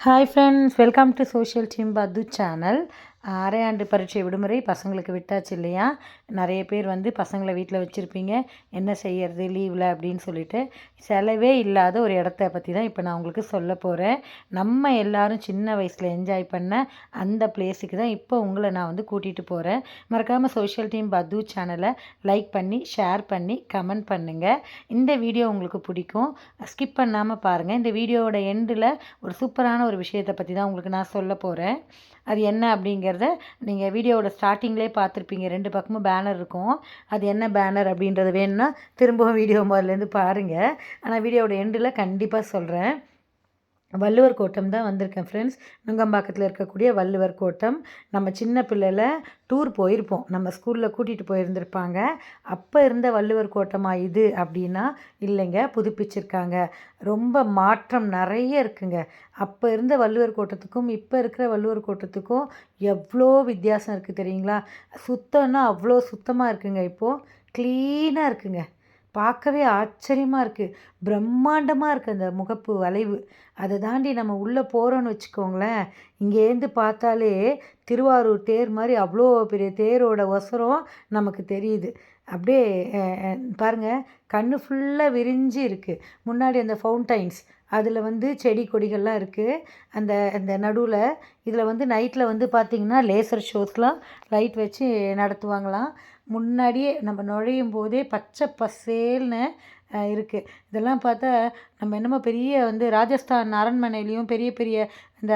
Hi friends welcome to social team பத்து channel அரையாண்டு பரீட்சை விடுமுறை பசங்களுக்கு விட்டாச்சு இல்லையா? நிறைய பேர் வந்து பசங்களை வீட்டில் வச்சுருப்பீங்க. என்ன செய்யறது லீவில் அப்படின்னு சொல்லிட்டு. செலவே இல்லாத ஒரு இடத்த பற்றி தான் இப்போ நான் உங்களுக்கு சொல்ல போகிறேன் நம்ம எல்லாரும் சின்ன வயசில் என்ஜாய் பண்ண அந்த பிளேஸுக்கு தான் இப்போ உங்களை நான் வந்து கூட்டிகிட்டு போகிறேன் மறக்காமல் சோஷியல் டீம் பத்து சேனலை லைக் பண்ணி ஷேர் பண்ணி கமெண்ட் பண்ணுங்கள் இந்த வீடியோ உங்களுக்கு பிடிக்கும். ஸ்கிப் பண்ணாமல் பாருங்கள் இந்த வீடியோவோட எண்டில் ஒரு சூப்பரான ஒரு விஷயத்தை பற்றி தான் உங்களுக்கு நான் சொல்ல போகிறேன் அது என்ன அப்படிங்கிற அப்படிங்கிறத நீங்கள் வீடியோவோட ஸ்டார்டிங்லேயே பார்த்துருப்பீங்க. ரெண்டு பக்கமும் பேனர் இருக்கும். அது என்ன பேனர் அப்படின்றது வேணும்னா திரும்பவும் வீடியோ முதல்லேருந்து பாருங்கள் ஆனால் வீடியோவோட எண்டில் கண்டிப்பாக சொல்கிறேன் வள்ளுவர் கோட்டம் தான் வந்திருக்கேன் ஃப்ரெண்ட்ஸ் நுங்கம்பாக்கத்தில் இருக்கக்கூடிய வள்ளுவர் கோட்டம். நம்ம சின்ன பிள்ளையில் டூர் போயிருப்போம். நம்ம ஸ்கூலில் கூட்டிகிட்டு போயிருந்திருப்பாங்க. அப்போ இருந்த வள்ளுவர் கோட்டமாக இது அப்படின்னா இல்லைங்க புதுப்பிச்சிருக்காங்க. ரொம்ப மாற்றம் நிறைய இருக்குங்க. அப்போ இருந்த வள்ளுவர் கோட்டத்துக்கும் இப்போ இருக்கிற வள்ளுவர் கோட்டத்துக்கும் எவ்வளோ வித்தியாசம் இருக்குது தெரியுங்களா? சுத்தம்னா அவ்வளோ சுத்தமாக இருக்குங்க இப்போது க்ளீனாக இருக்குங்க. பார்க்கவே ஆச்சரியமாக இருக்குது பிரம்மாண்டமாக இருக்குது அந்த முகப்பு வளைவு. அதை தாண்டி நம்ம உள்ளே போகிறோன்னு வச்சுக்கோங்களேன். இங்கேருந்து பார்த்தாலே திருவாரூர் தேர் மாதிரி அவ்வளோ பெரிய தேரோட ஒசரம் நமக்கு தெரியுது. அப்படியே பாருங்கள் கண் ஃபுல்லாக விரிஞ்சு இருக்குது முன்னாடி அந்த ஃபவுண்டைன்ஸ் அதில் வந்து செடி கொடிகள்லாம் இருக்குது அந்த அந்த நடுவில் இதில் வந்து நைட்டில் வந்து பார்த்திங்கன்னா லேசர் ஷோஸ்லாம் லைட் வச்சு நடத்துவாங்களாம். முன்னாடியே நம்ம நுழையும் போதே பச்சை பசேல்னு இருக்குது இதெல்லாம் பார்த்தா நம்ம என்னமோ பெரிய வந்து ராஜஸ்தான் அரண்மனையிலையும் பெரிய பெரிய இந்த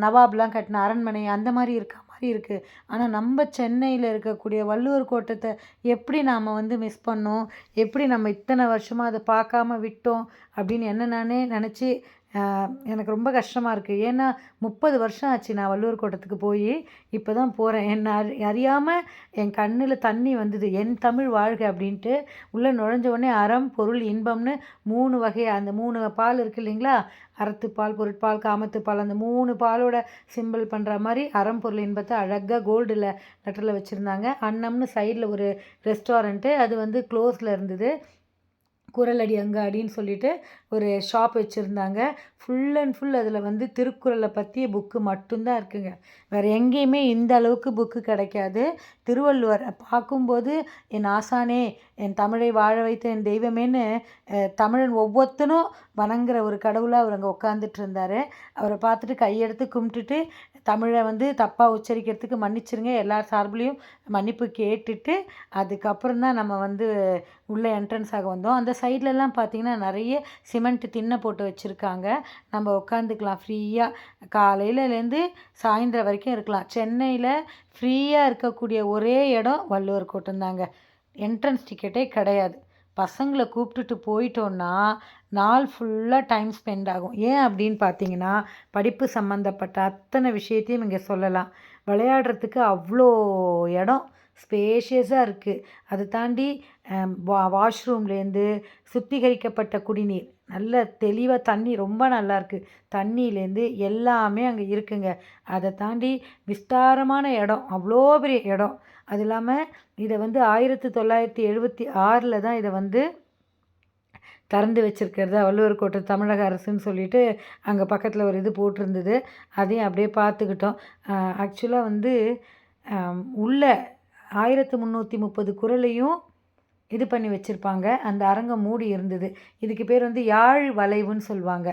நவாப்லாம் கட்டின அரண்மனை அந்த மாதிரி இருக்க மாதிரி இருக்குது ஆனால் நம்ம சென்னையில் இருக்கக்கூடிய வள்ளுவர் கோட்டத்தை எப்படி நாம் வந்து மிஸ் பண்ணோம்? எப்படி நம்ம இத்தனை வருஷமாக அதை பார்க்காம விட்டோம்? அப்படின்னு என்ன நானே நினச்சி எனக்கு ரொம்ப கஷ்டமாக இருக்குது ஏன்னா முப்பது வருஷம் ஆச்சு நான் வள்ளுவர் கோட்டத்துக்கு போய் இப்போ தான் போகிறேன் என்ன அறியாமல் என் கண்ணில் தண்ணி வந்தது. என் தமிழ் வாழ்க அப்படின்ட்டு உள்ளே நுழைஞ்ச உடனே அறம் பொருள் இன்பம்னு மூணு வகை அந்த மூணு பால் இருக்குது இல்லைங்களா? அறத்துப்பால் பொருட்பால் காமத்துப்பால் அந்த மூணு பாலோட சிம்பிள் பண்ணுற மாதிரி அறம் பொருள் இன்பத்தை அழகாக கோல்டில் லெட்டரில் வச்சுருந்தாங்க. அன்னம்னு சைடில் ஒரு ரெஸ்டாரண்ட்டு அது வந்து க்ளோஸில் இருந்தது. குரலடி அங்காடின்னு சொல்லிட்டு ஒரு ஷாப் வச்சுருந்தாங்க. ஃபுல் அண்ட் ஃபுல் அதில் வந்து திருக்குறளை பற்றிய புக்கு மட்டும்தான் இருக்குங்க. வேறு எங்கேயுமே இந்த அளவுக்கு புக்கு கிடைக்காது. திருவள்ளுவர் பார்க்கும்போது என் ஆசானே என் தமிழை வாழ வைத்த என் தெய்வமேன்னு தமிழன் ஒவ்வொருத்தனும் வணங்குற ஒரு கடவுளாக அவர் அங்கே உட்காந்துட்டு இருந்தார். அவரை பார்த்துட்டு கையெடுத்து கும்பிட்டுட்டு தமிழை வந்து தப்பாக உச்சரிக்கிறதுக்கு மன்னிச்சிருங்க. எல்லார் சார்பிலையும் மன்னிப்பு கேட்டுட்டு அதுக்கப்புறம் தான் நம்ம வந்து உள்ளே என்ட்ரன்ஸ் ஆக வந்தோம். அந்த சைட்லலாம் பார்த்திங்கன்னா நிறைய சிமெண்ட் திண்ணை போட்டு வச்சுருக்காங்க. நம்ம உட்காந்துக்கலாம் ஃப்ரீயாக காலையிலேருந்து சாயந்தரம் வரைக்கும் இருக்கலாம். சென்னையில் ஃப்ரீயாக இருக்கக்கூடிய ஒரே இடம் வள்ளுவர் கோட்டம் தாங்க. என்ட்ரன்ஸ் டிக்கெட்டே கிடையாது. பசங்களை கூப்பிட்டுட்டு போயிட்டோன்னா நாள் ஃபுல்லாக டைம் ஸ்பெண்ட் ஆகும். ஏன் அப்படின்னு பார்த்தீங்கன்னா படிப்பு சம்மந்தப்பட்ட அத்தனை விஷயத்தையும் இங்கே சொல்லலாம். விளையாடுறதுக்கு அவ்வளோ இடம் ஸ்பேஷியஸாக இருக்குது அதை தாண்டி வா வாஷ்ரூம்லேருந்து சுத்திகரிக்கப்பட்ட குடிநீர். நல்ல தெளிவாக தண்ணி ரொம்ப நல்லாயிருக்கு தண்ணியிலேருந்து எல்லாமே அங்கே இருக்குங்க. அதை தாண்டி விஸ்தாரமான இடம். அவ்வளோ பெரிய இடம். அது இல்லாமல் இதை வந்து ஆயிரத்தி தொள்ளாயிரத்தி எழுபத்தி ஆறில் தான் இதை வந்து திறந்து வச்சுருக்கிறதா. வள்ளுவர் கோட்டை தமிழக அரசுன்னு சொல்லிட்டு அங்கே பக்கத்தில் ஒரு இது போட்டிருந்தது. அதையும் அப்படியே பார்த்துக்கிட்டோம். ஆக்சுவலாக வந்து உள்ள ஆயிரத்து முந்நூற்றி முப்பது குரலையும் இது பண்ணி வச்சுருப்பாங்க. அந்த அரங்கம் மூடி இருந்தது. இதுக்கு பேர் வந்து யாழ் வளைவுன்னு சொல்லுவாங்க.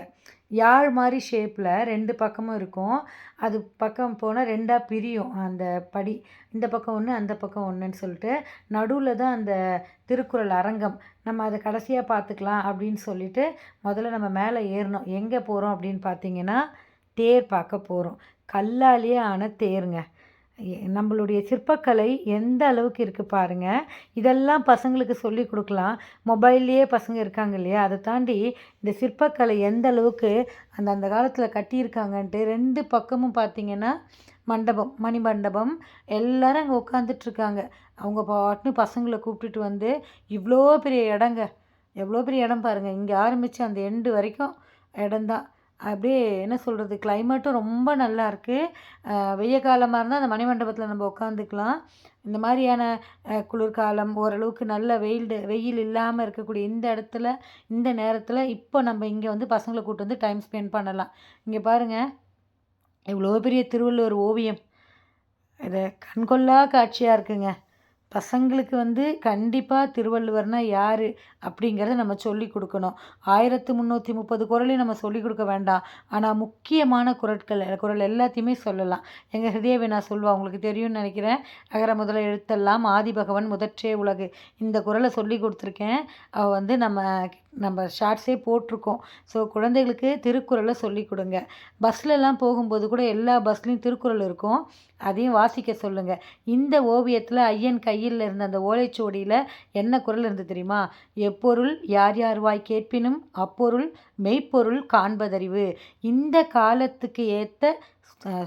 யாழ் மாதிரி ஷேப்பில் ரெண்டு பக்கமும் இருக்கும். அது பக்கம் போனால் ரெண்டாக பிரியும். அந்த படி இந்த பக்கம் ஒன்று அந்த பக்கம் ஒன்றுன்னு சொல்லிட்டு நடுவில் தான் அந்த திருக்குறள் அரங்கம். நம்ம அதை கடைசியாக பார்த்துக்கலாம் அப்படின்னு சொல்லிட்டு முதல்ல நம்ம மேலே ஏறணும். எங்கே போகிறோம் அப்படின்னு பார்த்தீங்கன்னா தேர் பார்க்க போகிறோம் கல்லாலேயே ஆன தேருங்க. நம்மளுடைய சிற்பக்கலை எந்த அளவுக்கு இருக்குது பாருங்கள் இதெல்லாம் பசங்களுக்கு சொல்லி கொடுக்கலாம். மொபைல்லையே பசங்க இருக்காங்க இல்லையா? அதை தாண்டி இந்த சிற்பக்கலை எந்த அளவுக்கு அந்த அந்த காலத்தில் கட்டியிருக்காங்கன்ட்டு ரெண்டு பக்கமும் பார்த்திங்கன்னா மண்டபம் மணி மண்டபம் எல்லோரும் அங்கே உட்காந்துட்ருக்காங்க அவங்க பாட்டுன்னு பசங்களை கூப்பிட்டுட்டு வந்து இவ்வளோ பெரிய இடங்க எவ்வளோ பெரிய இடம் பாருங்கள் இங்கே ஆரம்பித்து அந்த எண்டு வரைக்கும் இடம்தான். அப்படியே என்ன சொல்கிறது கிளைமேட்டும் ரொம்ப நல்லா இருக்குது வெய்ய காலமாக இருந்தால் அந்த மணிமண்டபத்தில் நம்ம உட்காந்துக்கலாம் இந்த மாதிரியான குளிர்காலம் ஓரளவுக்கு நல்ல வெயில் வெயில் இல்லாமல் இருக்கக்கூடிய இந்த இடத்துல இந்த நேரத்தில் இப்போ நம்ம இங்கே வந்து பசங்களை கூட்டு வந்து டைம் ஸ்பெண்ட் பண்ணலாம். இங்கே பாருங்கள் இவ்வளோ பெரிய திருவள்ளுவர் ஓவியம். இது கண்கொள்ளா காட்சியாக இருக்குங்க. பசங்களுக்கு வந்து கண்டிப்பாக திருவள்ளுவர்னா யார் அப்படிங்கிறத நம்ம சொல்லி கொடுக்கணும். ஆயிரத்து முந்நூற்றி முப்பது குறளையும் நம்ம சொல்லி கொடுக்க வேண்டாம். ஆனால் முக்கியமான குரட்கள் குரல் எல்லாத்தையுமே சொல்லலாம். எங்கள் ஹிருதயவை நான் சொல்லுவா உங்களுக்கு தெரியும்னு நினைக்கிறேன். அகர முதல எழுத்தெல்லாம் ஆதிபகவன் முதற்றே உலகு. இந்த குரலை சொல்லி கொடுத்துருக்கேன். அவள் வந்து நம்ம நம்ம ஷார்ட்ஸே போட்டிருக்கோம். ஸோ குழந்தைகளுக்கு திருக்குறளை சொல்லி கொடுங்க. பஸ்லலாம் போகும்போது கூட எல்லா பஸ்லேயும் திருக்குறள் இருக்கும். அதையும் வாசிக்க சொல்லுங்கள் இந்த ஓவியத்தில் ஐயன் கையில் இருந்த அந்த ஓலைச்சுவடியில் என்ன குறள் இருந்து தெரியுமா? எப்பொருள் யார் யார் வாய் கேட்பினும் அப்பொருள் மெய்ப்பொருள் காண்பதறிவு. இந்த காலத்துக்கு ஏற்ற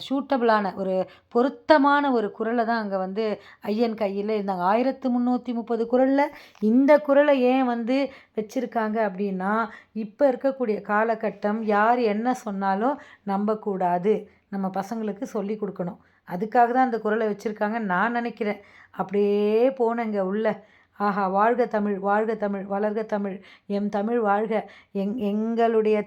சூட்டபிளான ஒரு பொருத்தமான ஒரு குறளை தான் அங்கே வந்து ஐயன் கையில் இருந்தாங்க. ஆயிரத்து முந்நூற்றி முப்பது குறளில் இந்த குறளை ஏன் வந்து வச்சுருக்காங்க அப்படின்னா இப்போ இருக்கக்கூடிய காலகட்டம் யார் என்ன சொன்னாலும் நம்பக்கூடாது. நம்ம பசங்களுக்கு சொல்லி கொடுக்கணும். அதுக்காக தான் அந்த குறளை வச்சுருக்காங்கன்னு நான் நினைக்கிறேன். அப்படியே போனேங்க உள்ளே. ஆஹா வாழ்க தமிழ் வாழ்க தமிழ் வளர்க தமிழ். எம் தமிழ் வாழ்க. எங் எங்களுடைய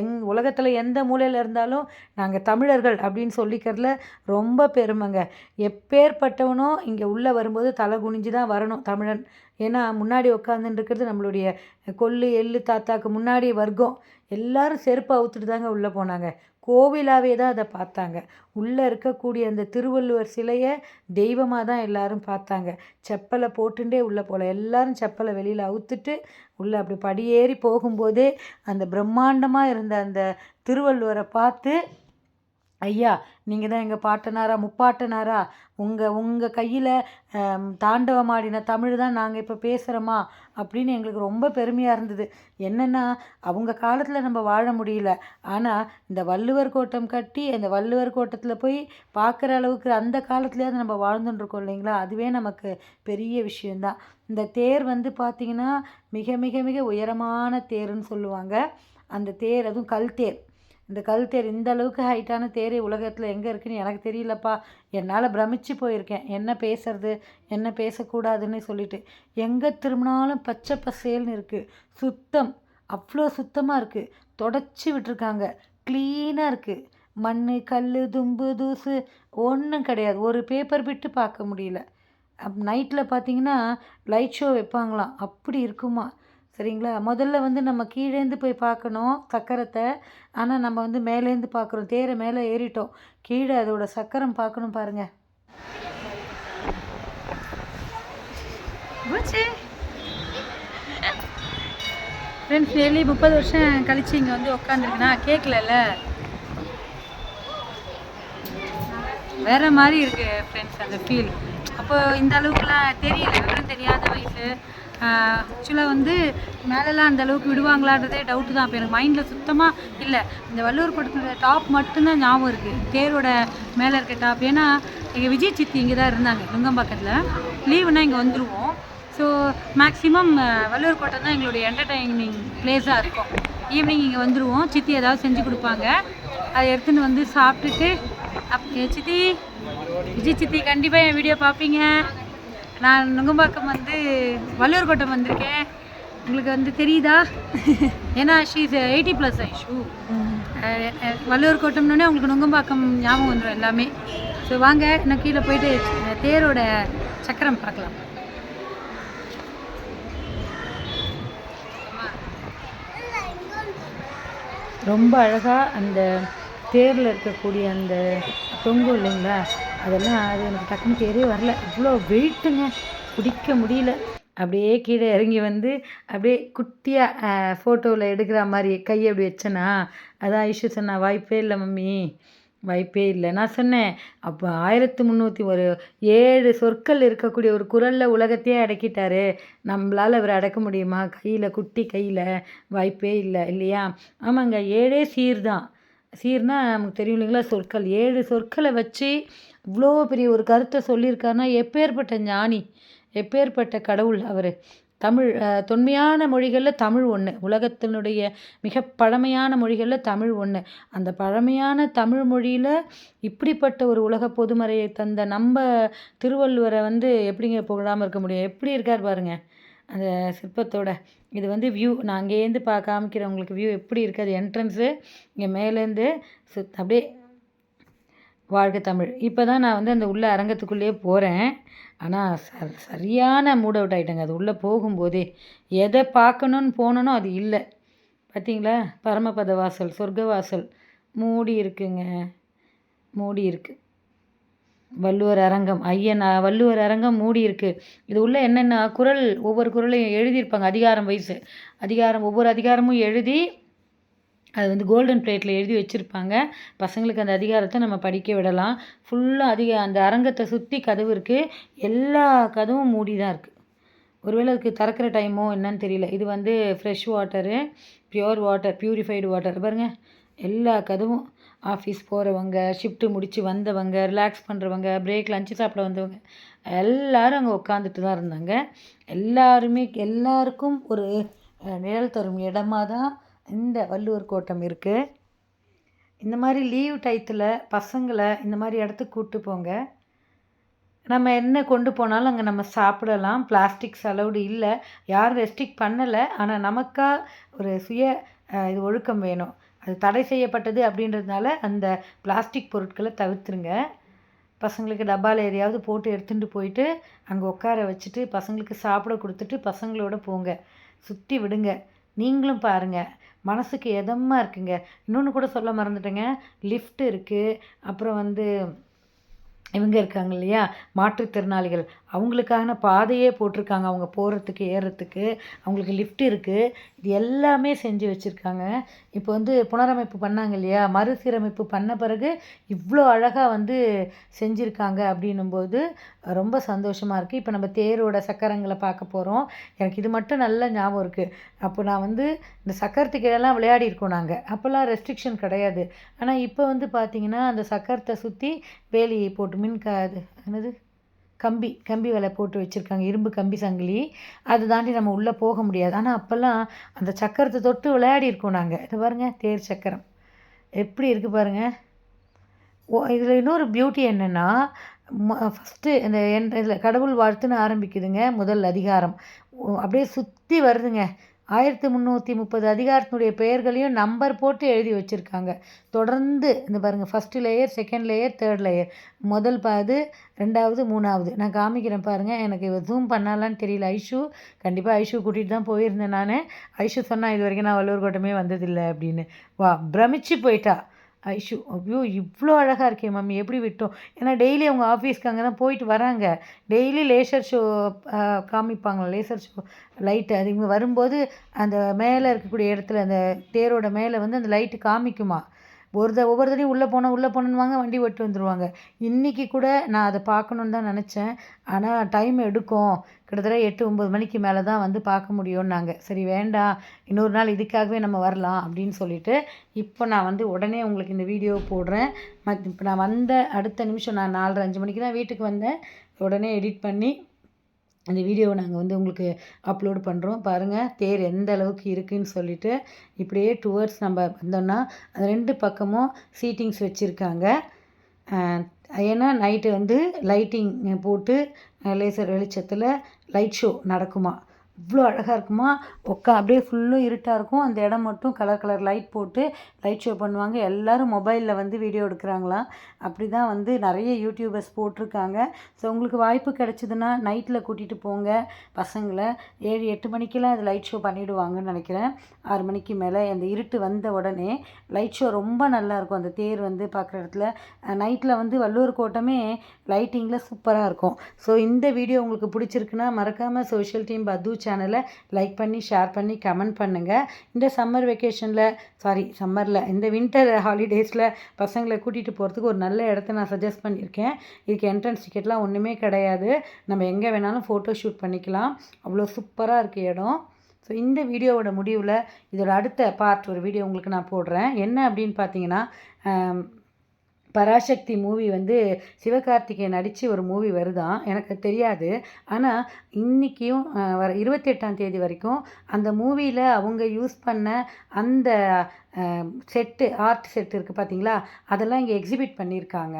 எங் உலகத்தில் எந்த மூலையில் இருந்தாலும் நாங்கள் தமிழர்கள் அப்படின்னு சொல்லிக்கிறதுல ரொம்ப பெருமைங்க. எப்பேற்பட்டவனோ இங்கே உள்ளே வரும்போது தலை குனிஞ்சு தான் வரணும் தமிழன். ஏன்னா முன்னாடி உட்காந்துட்டு இருக்கிறது நம்மளுடைய கொள்ளு எள்ளு தாத்தாக்கு முன்னாடி வர்க்கம். எல்லாரும் செருப்பு அவுத்துட்டு தாங்க உள்ளே போனாங்க. கோவிலாவே தான் அதை பார்த்தாங்க. உள்ளே இருக்கக்கூடிய அந்த திருவள்ளுவர் சிலையை தெய்வமாக தான் எல்லாரும் பார்த்தாங்க. செப்பலை போட்டுட்டே உள்ளே போகல எல்லாரும் செப்பலை வெளியில் அவுத்துட்டு உள்ளே அப்படி படியேறி போகும்போதே அந்த பிரம்மாண்டமாக இருந்த அந்த திருவள்ளுவரை பார்த்து ஐயா நீங்கள் தான் எங்கள் பாட்டனாரா முப்பாட்டனாரா? உங்கள் உங்கள் கையில் தாண்டவமாடின தமிழ் தான் நாங்கள் இப்போ பேசுகிறோமா அப்படின்னு எங்களுக்கு ரொம்ப பெருமையாக இருந்தது. என்னென்னா அவங்க காலத்தில் நம்ம வாழ முடியல. ஆனால் இந்த வள்ளுவர் கோட்டம் கட்டி அந்த வள்ளுவர் கோட்டத்தில் போய் பார்க்குற அளவுக்கு அந்த காலத்துலேயாவது நம்ம வாழ்ந்துட்டுருக்கோம் இல்லைங்களா? அதுவே நமக்கு பெரிய விஷயந்தான் இந்த தேர் வந்து பார்த்திங்கன்னா மிக மிக மிக உயரமான தேருன்னு சொல்லுவாங்க. அந்த தேர் அதுவும் கல் தேர். இந்த கல் தேர் இந்த அளவுக்கு ஹைட்டான தேர் உலகத்தில் எங்கே இருக்குன்னு எனக்கு தெரியலப்பா. என்னால் பிரமிச்சு போயிருக்கேன். என்ன பேசுறது? என்ன பேசக்கூடாதுன்னு சொல்லிட்டு. எங்கே திரும்பினாலும் பச்சை பசேல்னு இருக்குது சுத்தம். அவ்வளோ சுத்தமாக இருக்குது தொடச்சி விட்டுருக்காங்க. க்ளீனாக இருக்குது மண் கல் தும்பு தூசு ஒன்றும் கிடையாது. ஒரு பேப்பர் விட்டு பார்க்க முடியல. அப் நைட்டில் பார்த்தீங்கன்னா லைட் ஷோ வைப்பாங்களாம். அப்படி இருக்குமா? சரிங்களா? முதல்ல வந்து நம்ம கீழேந்து போய் பார்க்கணும் சக்கரத்தை. ஆனால் நம்ம வந்து மேலேருந்து பார்க்குறோம். தேரை மேலே ஏறிட்டோம். கீழே அதோட சக்கரம் பார்க்கணும் பாருங்க. ஃப்ரெண்ட்ஸ் டெய்லி முப்பது வருஷம் கழிச்சு இங்கே வந்து உட்காந்துருக்குன்னா கேட்கலல்ல வேற மாதிரி இருக்கு ஃப்ரெண்ட்ஸ் அந்த ஃபீல் அப்போ இந்த அளவுக்குலாம் தெரியல. விவரம் தெரியாத வயசு. ஆக்சுவலாக வந்து மேலெல்லாம் அந்த அளவுக்கு விடுவாங்களான்றதே டவுட்டு தான். இப்போ எனக்கு மைண்டில் சுத்தமாக இல்லை. இந்த வள்ளுவர் படத்தோட டாப் மட்டும்தான் ஞாபகம் இருக்குது தேரோட மேலே இருக்க டாப் ஏன்னா எங்கள் விஜய் சித்தி இங்கே தான் இருந்தாங்க நுங்கம்பாக்கத்தில் லீவுனால் இங்கே வந்துடுவோம் ஸோ மேக்ஸிமம் வள்ளுவர் கோட்டை தான் எங்களுடைய என்டர்டைனிங் பிளேஸாக இருக்கும். ஈவினிங் இங்கே வந்துடுவோம் சித்தி ஏதாவது செஞ்சு கொடுப்பாங்க. அதை எடுத்துன்னு வந்து சாப்பிட்டுட்டு அப் சித்தி? விஜய் சித்தி கண்டிப்பாக என் வீடியோ பார்ப்பீங்க. நான் நுங்கம்பாக்கம் வந்து வள்ளுவர் கோட்டம் வந்திருக்கேன். உங்களுக்கு வந்து தெரியுதா? ஏன்னா she's eighty plus Aishu Valluvar கோட்டம்னோடனே உங்களுக்கு நுங்கம்பாக்கம் ஞாபகம் வந்துடும் எல்லாமே. ஸோ வாங்க நான் கீழே போயிட்டு தேரோட சக்கரம் பார்க்கலாம். ரொம்ப அழகாக அந்த தேரில் இருக்கக்கூடிய அந்த தொங்கு இல்லைங்களா? அதெல்லாம் அது எனக்கு டக்குன்னு பேரே வரல. இவ்வளோ வெயிட்டுங்க பிடிக்க முடியல. அப்படியே கீழே இறங்கி வந்து அப்படியே குட்டியாக ஃபோட்டோவில் எடுக்கிற மாதிரி கையை அப்படி வச்சேனா அதான் ஐஷு சொன்னா வாய்ப்பே இல்லை மம்மி. வாய்ப்பே இல்லை. நான் சொன்னேன் அப்போ ஆயிரத்து முந்நூற்றி ஒரு ஏழு சொற்கள் இருக்கக்கூடிய ஒரு குரலில் உலகத்தையே அடக்கிட்டாரு. நம்மளால் அவர் அடக்க முடியுமா? கையில் குட்டி கையில் வாய்ப்பே இல்லை இல்லையா? ஆமாங்க ஏழே சீர் தான் சீர்னா நமக்கு தெரியும் இல்லைங்களா? சொற்கள். ஏழு சொற்களை வச்சு இவ்வளோ பெரிய ஒரு கருத்தை சொல்லியிருக்காருன்னா எப்பேற்பட்ட ஞானி எப்பேற்பட்ட கடவுள் அவர்? தமிழ் தொன்மையான மொழிகளில் தமிழ் ஒன்று உலகத்தினுடைய மிக பழமையான மொழிகளில் தமிழ் ஒன்று அந்த பழமையான தமிழ் மொழியில் இப்படிப்பட்ட ஒரு உலக பொதுமறையை தந்த நம்ம திருவள்ளுவரை வந்து எப்படிங்க புகழாமல் இருக்க முடியும்? எப்படி இருக்கார் பாருங்கள் அந்த சிற்பத்தோட இது வந்து வியூ நான் அங்கேருந்து பா காமிக்கிறேன் உங்களுக்கு வியூ எப்படி இருக்குது அது என்ட்ரன்ஸு இங்கே மேலேருந்து சுத் அப்படியே வாழ்க தமிழ். இப்போ தான் நான் வந்து அந்த உள்ள அரங்கத்துக்குள்ளேயே போகிறேன் ஆனால் ச சரியான மூட் அவுட் ஆகிட்டேங்க அது உள்ளே போகும்போதே எதை பார்க்கணுன்னு போனோனோ அது இல்லை. பார்த்தீங்களா? பரமபத வாசல் சொர்க்க வாசல் மூடி இருக்குங்க. மூடி இருக்குது வள்ளுவர் அரங்கம் ஐயன் வள்ளுவர் அரங்கம் மூடி இருக்குது இது உள்ள என்னென்ன குரல் ஒவ்வொரு குரலையும் எழுதியிருப்பாங்க அதிகாரம் வயசு. அதிகாரம் ஒவ்வொரு அதிகாரமும் எழுதி அது வந்து கோல்டன் பிளேட்டில் எழுதி வச்சுருப்பாங்க. பசங்களுக்கு அந்த அதிகாரத்தை நம்ம படிக்க விடலாம். ஃபுல்லாக அதிக அந்த அரங்கத்தை சுற்றி கதவு இருக்குது எல்லா கதவும் மூடி தான் இருக்குது ஒருவேளை அதுக்கு திறக்கிற டைமோ என்னன்னு தெரியல. இது வந்து fresh water pure water purified water பாருங்கள் எல்லா கதவும் ஆஃபீஸ் போகிறவங்க ஷிஃப்ட்டு முடித்து வந்தவங்க ரிலாக்ஸ் பண்ணுறவங்க பிரேக் லஞ்சு சாப்பிட வந்தவங்க எல்லோரும் அங்கே உட்காந்துட்டு தான் இருந்தாங்க. எல்லாருமே எல்லாருக்கும் ஒரு நிழல் தரும் இடமா தான் இந்த வள்ளுவர் கோட்டம் இருக்குது இந்த மாதிரி லீவ் டயத்தில் பசங்களை இந்த மாதிரி இடத்துக்கு கூப்பிட்டு போங்க. நம்ம என்ன கொண்டு போனாலும் அங்கே நம்ம சாப்பிடலாம். பிளாஸ்டிக்ஸ் அலௌடு இல்லை. யாரும் ரெஸ்ட்ரிக்ட் பண்ணலை. ஆனால் நமக்காக ஒரு சுய இது ஒழுக்கம் வேணும். அது தடை செய்யப்பட்டது அப்படின்றதுனால அந்த பிளாஸ்டிக் பொருட்களை தவிர்த்துருங்க. பசங்களுக்கு டப்பாவில் எதையாவது போட்டு எடுத்துகிட்டு போயிட்டு அங்கே உட்கார வச்சுட்டு பசங்களுக்கு சாப்பிட கொடுத்துட்டு பசங்களோட போங்க. சுற்றி விடுங்க. நீங்களும் பாருங்கள் மனசுக்கு எதமாக இருக்குங்க. இன்னொன்று கூட சொல்ல மறந்துட்டேங்க. லிஃப்ட் இருக்குது அப்புறம் வந்து இவங்க இருக்காங்க இல்லையா? மாற்றுத்திறனாளிகள் அவங்களுக்கான பாதையே போட்டிருக்காங்க. அவங்க போகிறதுக்கு ஏறுறதுக்கு அவங்களுக்கு லிஃப்ட் இருக்குது இது எல்லாமே செஞ்சு வச்சுருக்காங்க. இப்போ வந்து புனரமைப்பு பண்ணாங்க இல்லையா? மறுசீரமைப்பு பண்ண பிறகு இவ்வளோ அழகாக வந்து செஞ்சுருக்காங்க அப்படின்னும்போது ரொம்ப சந்தோஷமாக இருக்குது இப்போ நம்ம தேரோட சக்கரங்களை பார்க்க போகிறோம் எனக்கு இது மட்டும் நல்ல ஞாபகம் இருக்குது அப்போ நான் வந்து இந்த சக்கரத்துக்கெல்லாம் விளையாடி இருக்கோம் நாங்கள் அப்போல்லாம் ரெஸ்ட்ரிக்ஷன் கிடையாது. ஆனால் இப்போ வந்து பார்த்திங்கன்னா அந்த சக்கரத்தை சுற்றி வேலி போட்டு மின் க என்னது? கம்பி கம்பி வலை போட்டு வச்சுருக்காங்க. இரும்பு கம்பி சங்கிலி. அதை தாண்டி நம்ம உள்ளே போக முடியாது. ஆனால் அப்போல்லாம் அந்த சக்கரத்தை தொட்டு விளையாடி இருக்கோம் நாங்கள் இது பாருங்கள் தேர் சக்கரம். எப்படி இருக்குது பாருங்கள் ஓ இதில் இன்னொரு பியூட்டி என்னென்னா ஃபஸ்ட்டு இந்த என் இதில் கடவுள் வாழ்த்துன்னு ஆரம்பிக்குதுங்க முதல் அதிகாரம். அப்படியே சுற்றி வருதுங்க. ஆயிரத்தி முந்நூற்றி முப்பது அதிகாரத்தினுடைய பெயர்களையும் நம்பர் போட்டு எழுதி வச்சுருக்காங்க. தொடர்ந்து இந்த பாருங்கள் first layer second layer third layer முதல் பாது ரெண்டாவது மூணாவது. நான் காமிக்கிறேன் பாருங்கள் எனக்கு ஜூம் பண்ணலான்னு தெரியல. ஐஷு கண்டிப்பாக ஐஷு கூட்டிகிட்டு தான் போயிருந்தேன் நான். ஐஷு சொன்னால் இது வரைக்கும் நான் வல்லூர் கோட்டமே வந்ததில்லை அப்படின்னு. வா பிரமிச்சு போயிட்டா. ஐஷு ஐயோ இவ்வளோ அழகாக இருக்கே மம்மி எப்படி விட்டோம்? ஏன்னா டெய்லி அவங்க ஆஃபீஸ்க்கு அங்கே தான் போயிட்டு வராங்க. டெய்லி லேசர் ஷோ காமிப்பாங்களா? லேசர் ஷோ லைட்டு அது இவங்க வரும்போது அந்த மேலே இருக்கக்கூடிய இடத்துல அந்த தேரோட மேலே வந்து அந்த லைட்டு காமிக்குமா? ஒரு த ஒவ்வொரு தடையும் உள்ளே போனால் உள்ளே போகணுன்னுவாங்க வண்டி விட்டு வந்துடுவாங்க இன்றைக்கி கூட நான் அதை பார்க்கணுன்னு தான் நினச்சேன். ஆனால் டைம் எடுக்கும். கிட்டத்தட்ட எட்டு ஒம்பது மணிக்கு மேலே தான் வந்து பார்க்க முடியும்னாங்க. சரி வேண்டாம். இன்னொரு நாள் இதுக்காகவே நம்ம வரலாம் அப்படின்னு சொல்லிட்டு இப்போ நான் வந்து உடனே உங்களுக்கு இந்த வீடியோ போடுறேன். மத் இப்போ நான் வந்த அடுத்த நிமிஷம் நான் நாலரை அஞ்சு மணிக்கு தான் வீட்டுக்கு வந்தேன். உடனே எடிட் பண்ணி அந்த வீடியோவை நாங்கள் வந்து உங்களுக்கு அப்லோட் பண்ணுறோம் பாருங்கள் தேர் எந்த அளவுக்கு இருக்குதுன்னு சொல்லிட்டு இப்படியே டுவர்ட்ஸ் நம்ம வந்தோம்னா அது ரெண்டு பக்கமும் சீட்டிங்ஸ் வச்சுருக்காங்க. ஏன்னா நைட்டு வந்து லைட்டிங் போட்டு லேசர் வெளிச்சத்தில் லைட் ஷோ நடக்குமா? இவ்வளோ அழகாக இருக்குமா? உட்கா அப்படியே ஃபுல்லும் இருட்டாக இருக்கும். அந்த இடம் மட்டும் கலர் கலர் லைட் போட்டு லைட் ஷோ பண்ணுவாங்க. எல்லோரும் மொபைலில் வந்து வீடியோ எடுக்கிறாங்களாம் அப்படி தான் வந்து நிறைய யூடியூபர்ஸ் போட்டிருக்காங்க. ஸோ உங்களுக்கு வாய்ப்பு கிடச்சிதுன்னா நைட்டில் கூட்டிகிட்டு போங்க. பசங்களை ஏழு எட்டு மணிக்கெல்லாம் அது லைட் ஷோ பண்ணிவிடுவாங்கன்னு நினைக்கிறேன். ஆறு மணிக்கு மேலே அந்த இருட்டு வந்த உடனே லைட் ஷோ ரொம்ப நல்லாயிருக்கும் அந்த தேர் வந்து பார்க்குற இடத்துல. நைட்டில் வந்து வள்ளூர் கோட்டமே லைட்டிங்கில் சூப்பராக இருக்கும். ஸோ இந்த வீடியோ உங்களுக்கு பிடிச்சிருக்குன்னா மறக்காமல் சோஷியல் டீம் பதூச் சேனலை லைக் பண்ணி ஷேர் பண்ணி கமெண்ட் பண்ணுங்கள் இந்த சம்மர் வெக்கேஷனில் சாரி சம்மரில் இந்த வின்டர் ஹாலிடேஸில் பசங்களை கூட்டிகிட்டு போகிறதுக்கு ஒரு நல்ல இடத்த நான் சஜஸ்ட் பண்ணியிருக்கேன். இதுக்கு என்ட்ரன்ஸ் டிக்கெட்லாம் ஒன்றுமே கிடையாது. நம்ம எங்கே வேணாலும் ஃபோட்டோ ஷூட் பண்ணிக்கலாம். அவ்வளோ சூப்பராக இருக்குது இடம். ஸோ இந்த வீடியோவோட முடிவில் இதோட அடுத்த பார்ட் ஒரு வீடியோ உங்களுக்கு நான் போடுறேன். என்ன அப்படின்னு பார்த்தீங்கன்னா பராசக்தி மூவி வந்து சிவகார்த்திகேயன் நடித்து ஒரு மூவி வருதான் எனக்கு தெரியாது. ஆனால் இன்றைக்கியும் வர இருபத்தி எட்டாம் தேதி வரைக்கும் அந்த மூவியில் அவங்க யூஸ் பண்ண அந்த செட்டு ஆர்ட் செட்டு இருக்குது பார்த்தீங்களா அதெல்லாம் இங்கே எக்ஸிபிட் பண்ணியிருக்காங்க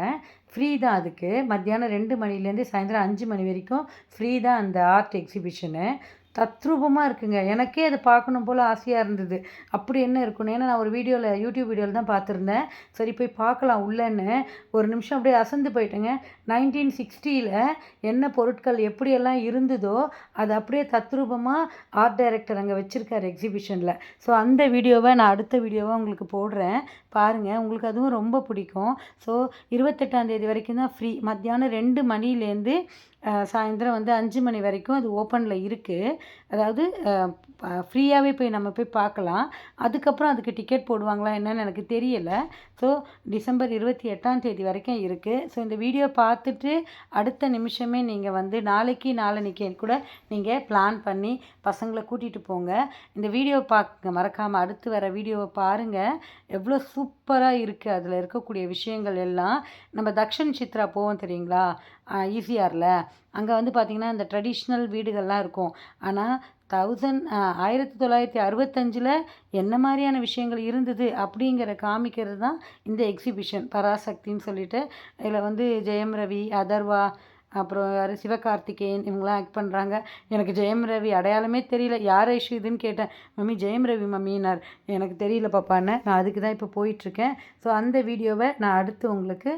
ஃப்ரீ தான் அதுக்கு. மத்தியானம் ரெண்டு மணிலேருந்து சாயந்தரம் அஞ்சு மணி வரைக்கும் ஃப்ரீ தான் அந்த ஆர்ட் எக்ஸிபிஷனு. தத்ரூபமாக இருக்குங்க. எனக்கே அதை பார்க்கணும் போல் ஆசையாக இருந்தது. அப்படி என்ன இருக்கணும் ஏன்னா நான் ஒரு வீடியோவில் யூடியூப் வீடியோவில் தான் பார்த்துருந்தேன். சரி போய் பார்க்கலாம் உள்ளேன்னு. ஒரு நிமிஷம் அப்படியே அசந்து போயிட்டேங்க. நைன்டீன் சிக்ஸ்டியில் என்ன பொருட்கள் எப்படியெல்லாம் இருந்ததோ அது அப்படியே தத்ரூபமாக ஆர்ட் டைரக்டர் அங்கே வச்சுருக்காரு எக்ஸிபிஷனில் ஸோ அந்த வீடியோவை நான் அடுத்த வீடியோவை உங்களுக்கு போடுறேன். பாருங்கள் உங்களுக்கு அதுவும் ரொம்ப பிடிக்கும். ஸோ இருபத்தெட்டாந்தேதி வரைக்கும் தான் ஃப்ரீ மத்தியானம் ரெண்டு மணிலேருந்து சாயந்தரம் வந்து அஞ்சு மணி வரைக்கும் அது ஓப்பனில் இருக்குது அதாவது ஃப்ரீயாகவே போய் நம்ம போய் பார்க்கலாம். அதுக்கப்புறம் அதுக்கு டிக்கெட் போடுவாங்களா என்னன்னு எனக்கு தெரியலை. ஸோ டிசம்பர் இருபத்தி எட்டாம் தேதி வரைக்கும் இருக்குது ஸோ இந்த வீடியோ பார்த்துட்டு அடுத்த நிமிஷமே நீங்கள் வந்து நாளைக்கு நாளன்னைக்கு கூட நீங்கள் பிளான் பண்ணி பசங்களை கூட்டிகிட்டு போங்க. இந்த வீடியோ பார்க்க மறக்காமல் அடுத்து வர வீடியோவை பாருங்கள் எவ்வளோ சூப்பராக இருக்குது அதில் இருக்கக்கூடிய விஷயங்கள் எல்லாம். நம்ம தக்ஷன் சித்ரா போவோம் தெரியுங்களா? ஈசிஆரில். அங்கே வந்து பார்த்திங்கன்னா இந்த ட்ரெடிஷ்னல் வீடுகள்லாம் இருக்கும். ஆனால் தௌசண்ட் ஆயிரத்தி தொள்ளாயிரத்தி அறுபத்தஞ்சில் என்ன மாதிரியான விஷயங்கள் இருந்தது அப்படிங்கிற காமிக்கிறது தான் இந்த எக்ஸிபிஷன் பராசக்தின்னு சொல்லிட்டு. இதில் வந்து ஜெயம் ரவி அதர்வா அப்புறம் யார் சிவகார்த்திகேயன் இவங்களாம் ஆக்ட் பண்ணுறாங்க எனக்கு ஜெயம் ரவி அடையாளமே தெரியல. யார் ஐஷு இதுன்னு கேட்டேன். மம்மி ஜெயம் ரவி மம்மினார் எனக்கு தெரியல பாப்பான்னு. நான் அதுக்கு தான் இப்போ போயிட்டுருக்கேன். ஸோ அந்த வீடியோவை நான் அடுத்து உங்களுக்கு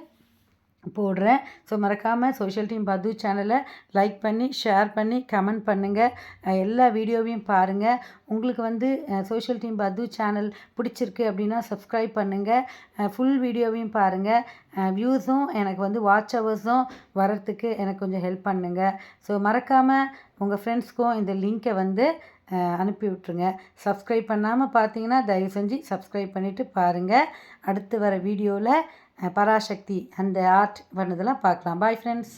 போடுறேன். ஸோ மறக்காமல் சோஷியல் டீம் பது சேனலை லைக் பண்ணி ஷேர் பண்ணி கமெண்ட் பண்ணுங்கள் எல்லா வீடியோவையும் பாருங்கள் உங்களுக்கு வந்து சோஷியல் டீம் பது சேனல் பிடிச்சிருக்கு அப்படின்னா சப்ஸ்கிரைப் பண்ணுங்கள் ஃபுல் வீடியோவையும் பாருங்கள் வியூஸும் எனக்கு வந்து வாட்ச் ஹவர்ஸும் வரத்துக்கு எனக்கு கொஞ்சம் ஹெல்ப் பண்ணுங்கள் ஸோ மறக்காமல் உங்கள் ஃப்ரெண்ட்ஸ்க்கும் இந்த லிங்க்கை வந்து அனுப்பி விட்ருங்க சப்ஸ்கிரைப் பண்ணாமல் பார்த்தீங்கன்னா தயவு செஞ்சு சப்ஸ்கிரைப் பண்ணிவிட்டு பாருங்கள் அடுத்து வர வீடியோவில் பராசக்தி அந்த ஆர்ட் பண்ணதெல்லாம் பார்க்கலாம். Bye friends